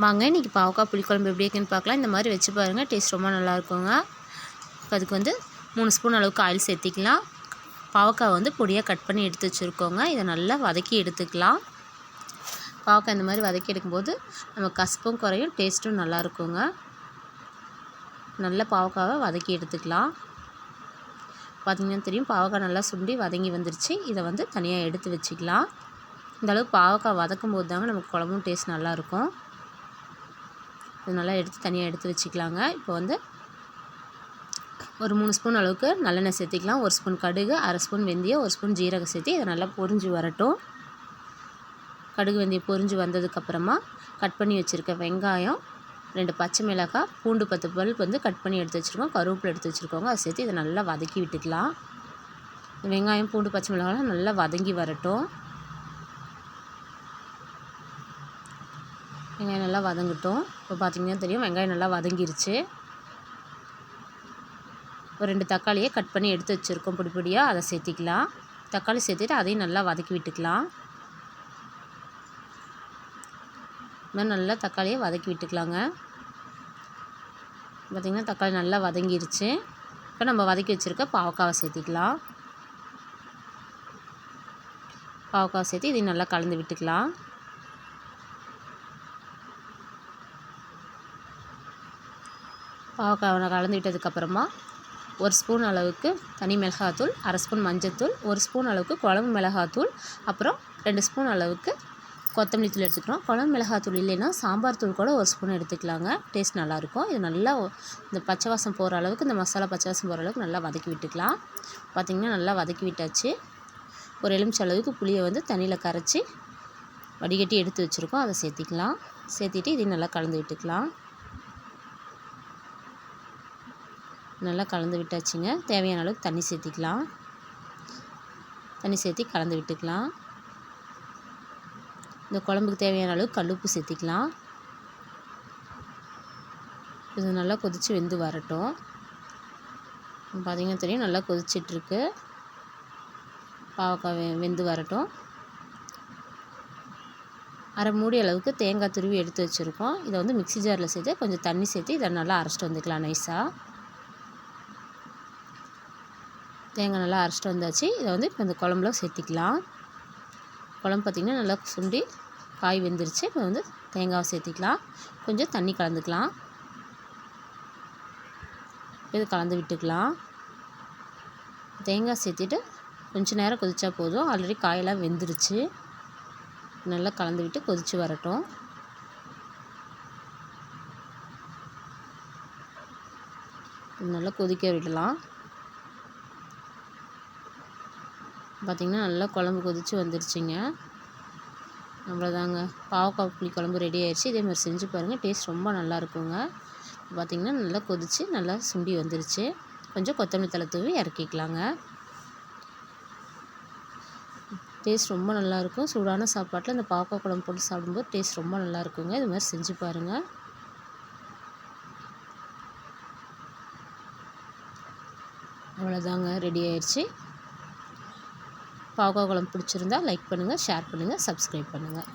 வாங்க இன்றைக்கி பாவக்காய் புளிக்குழம்பு எப்படி இருக்குன்னு பார்க்கலாம். இந்த மாதிரி வச்சு பாருங்கள் டேஸ்ட் ரொம்ப நல்லாயிருக்குங்க அதுக்கு வந்து மூணு ஸ்பூன் அளவுக்கு ஆயில் சேர்த்திக்கலாம். பாவக்காய் வந்து பொடியாக கட் பண்ணி எடுத்து வச்சுருக்கோங்க. இதை நல்லா வதக்கி எடுத்துக்கலாம். பாவக்காய் இந்த மாதிரி வதக்கி எடுக்கும்போது நம்ம கசப்பும் குறையும் டேஸ்ட்டும் நல்லா இருக்குங்க. பாவக்காவை வதக்கி எடுத்துக்கலாம். பார்த்திங்கன்னா தெரியும் பாவக்காய் நல்லா சுண்டி வதங்கி வந்துருச்சு. இதை வந்து தனியாக எடுத்து வச்சுக்கலாம். இந்தளவுக்கு பாவக்காய் வதக்கும் போது தாங்க நமக்கு குழம்பும் டேஸ்ட் நல்லாயிருக்கும் இது நல்லா எடுத்து தனியாக எடுத்து வச்சுக்கலாங்க. இப்போ வந்து ஒரு மூணு ஸ்பூன் அளவுக்கு நல்லெண்ணெய் சேர்த்திக்கலாம். ஒரு ஸ்பூன் கடுகு அரை ஸ்பூன் வெந்தயம் ஒரு ஸ்பூன் ஜீரகம் சேர்த்து இதை நல்லா பொரிஞ்சு வரட்டும். கடுகு வெந்தயம் பொரிஞ்சு வந்ததுக்கப்புறமா கட் பண்ணி வச்சுருக்க வெங்காயம் ரெண்டு பச்சை மிளகாய் பூண்டு பத்து பல்ப் வந்து கட் பண்ணி எடுத்து வச்சுருக்கோம். கருவேப்பிலை எடுத்து வச்சுருக்கோங்க. அதை சேர்த்து இதை நல்லா வதக்கி விட்டுக்கலாம். வெங்காயம் பூண்டு பச்சை மிளகாலாம் நல்லா வதங்கி வரட்டும். வெங்காயம் நல்லா வதங்கட்டும். இப்போ பார்த்திங்கன்னா தெரியும் வெங்காயம் நல்லா வதங்கிருச்சு. ஒரு ரெண்டு தக்காளியை கட் பண்ணி எடுத்து வச்சுருக்கோம். பொடி அதை சேர்த்திக்கலாம். தக்காளி சேர்த்துட்டு அதையும் நல்லா வதக்கி விட்டுக்கலாம். இன்னும் நல்லா தக்காளியை வதக்கி விட்டுக்கலாங்க. பார்த்திங்கன்னா தக்காளி நல்லா வதங்கிருச்சு. இப்போ நம்ம வதக்கி வச்சுருக்க பாவக்காவை சேர்த்திக்கலாம். பாவக்காவை சேர்த்து இதையும் நல்லா கலந்து விட்டுக்கலாம். பாவக்காவை கலந்து விட்டதுக்கப்புறமா ஒரு ஸ்பூன் அளவுக்கு தனி மிளகாத்தூள் அரை ஸ்பூன் மஞ்சத்தூள் ஒரு ஸ்பூன் அளவுக்கு குழம்பு மிளகாத்தூள் அப்புறம் ரெண்டு ஸ்பூன் அளவுக்கு கொத்தமல்லி தூள் எடுத்துக்கிறோம். குழம்பு மிளகாத்தூள் இல்லைன்னா சாம்பார் தூள் கூட ஒரு ஸ்பூன் எடுத்துக்கலாங்க. டேஸ்ட் நல்லாயிருக்கும். இது நல்லா இந்த பச்சை வாசம் போகிற அளவுக்கு இந்த மசாலா பச்சை வாசம் போகிற அளவுக்கு நல்லா வதக்கி விட்டுக்கலாம். பார்த்திங்கன்னா நல்லா வதக்கி விட்டாச்சு. ஒரு எலுமிச்ச அளவுக்கு புளியை வந்து தண்ணியில் கரைச்சி வடிகட்டி எடுத்து வச்சுருக்கோம். அதை சேர்த்திக்கலாம். சேர்த்திட்டு இதையும் நல்லா கலந்து விட்டுக்கலாம். நல்லா கலந்து விட்டாச்சுங்க. தேவையான அளவுக்கு தண்ணி சேர்த்திக்கலாம். தண்ணி சேர்த்தி கலந்து விட்டுக்கலாம். இந்த குழம்புக்கு தேவையான அளவுக்கு கல்லுப்பு சேர்த்திக்கலாம். இது நல்லா கொதித்து வெந்து வரட்டும். பார்த்திங்கன்னா தெரியும் நல்லா கொதிச்சிட்ருக்கு. பாவக்காய் வெ வெந்து வரட்டும். அரை மூடி அளவுக்கு தேங்காய் துருவி எடுத்து வச்சுருக்கோம். இதை வந்து மிக்சி ஜாரில் சேர்த்து கொஞ்சம் தண்ணி சேர்த்து இதை நல்லா அரைச்சிட்டு வந்துக்கலாம் நைஸாக தேங்காய் நல்லா அரைச்சிட்டு வந்தாச்சு. இதை வந்து இப்போ இந்த குழம்புல சேர்த்திக்கலாம். குழம்பு பார்த்திங்கன்னா நல்லா சுண்டி காய் வெந்துருச்சு. இப்போ வந்து தேங்காவை சேர்த்திக்கலாம். கொஞ்சம் தண்ணி கலந்துக்கலாம். இது கலந்து விட்டுக்கலாம். தேங்காய் சேர்த்திட்டு கொஞ்சம் நேரம் கொதித்தா போதும். ஆல்ரெடி காயெல்லாம் வெந்துருச்சு. நல்லா கலந்து விட்டு கொதித்து வரட்டும். நல்லா கொதிக்க விடலாம். பார்த்திங்கன்னா நல்லா குழம்பு கொதித்து வந்துருச்சுங்க. அவ்வளோதாங்க. பாவக்காய் புளி குழம்பு ரெடி ஆயிடுச்சு இதே மாதிரி செஞ்சு பாருங்கள் டேஸ்ட் ரொம்ப நல்லா இருக்குங்க. பார்த்திங்கன்னா நல்லா கொதித்து நல்லா சுண்டி வந்துருச்சு. கொஞ்சம் கொத்தமல்லி தலை தூவி இறக்கிக்கலாங்க. டேஸ்ட் ரொம்ப நல்லாயிருக்கும் சூடான சாப்பாட்டில் இந்த பாவக்காய் குழம்பு போட்டு சாப்பிடும்போது டேஸ்ட் ரொம்ப நல்லா இருக்குங்க. இது மாதிரி செஞ்சு பாருங்கள் அவ்வளோதாங்க. ரெடி ஆயிடுச்சு பாவக்காய் குழம்பு பிடிச்சிருந்தா லைக் பண்ணுங்கள் ஷேர் பண்ணுங்கள் சப்ஸ்கிரைப் பண்ணுங்கள்